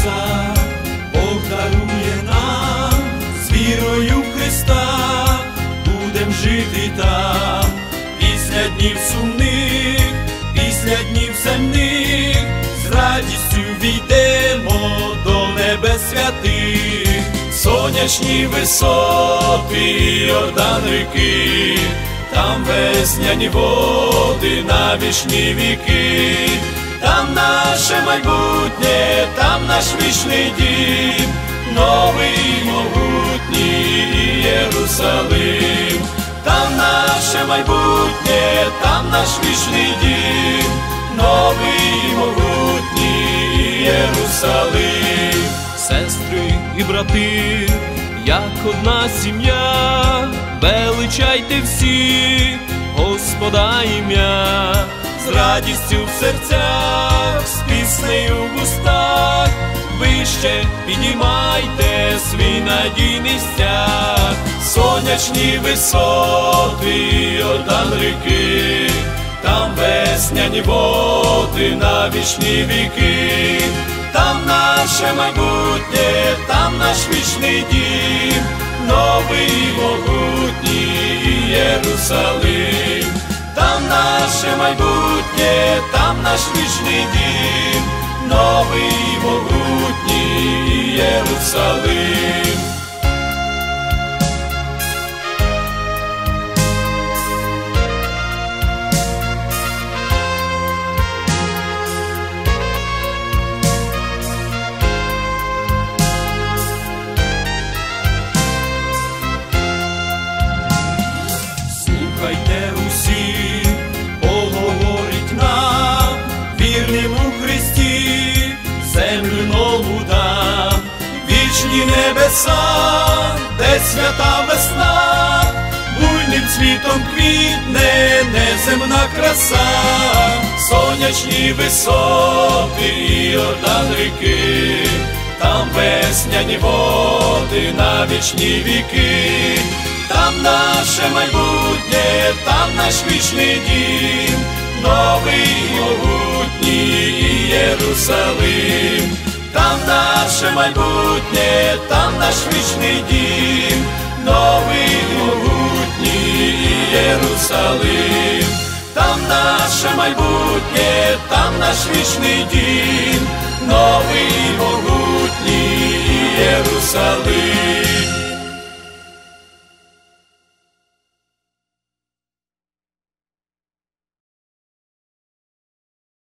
Ісуса, Бог дарує нам з вірою Христа, будемо жити там, після днів сумних, після днів земних, з радістю війдемо до небес святих, сонячні висоти, Йордан ріки, там весняні води на вічні віки там наше майбутнє, там наш вічний дім, новий могутній Єрусалим, там наше майбутнє, там наш вічний дім, новий могутній Єрусалим, сестри і брати, як одна сім'я, величайте всі, Господа ім'я, з радістю в серцях, з піснею в устах, вище піднімайте свій надійний стяг, сонячні висоти, Йордан ріки, там весняні води на вічні віки, там наше майбутнє, там наш вічний дім, новий могутній Єрусалим, наше майбутнє, там наш вічний дім, новий могутній Єрусалим. Усі, землю дам, вічні небеса, де свята весна, буйним цвітом квітне неземна краса, сонячні висоти, Йордан ріки, там весняні води на вічні віки. Там наше майбутнє, там наш вічний дім, новий могутній Єрусалим, там наше майбутнє, там наш вічний дім, новий могутній Єрусалим, там наше майбутнє, там наш вічний дім, новий могутній Єрусалим.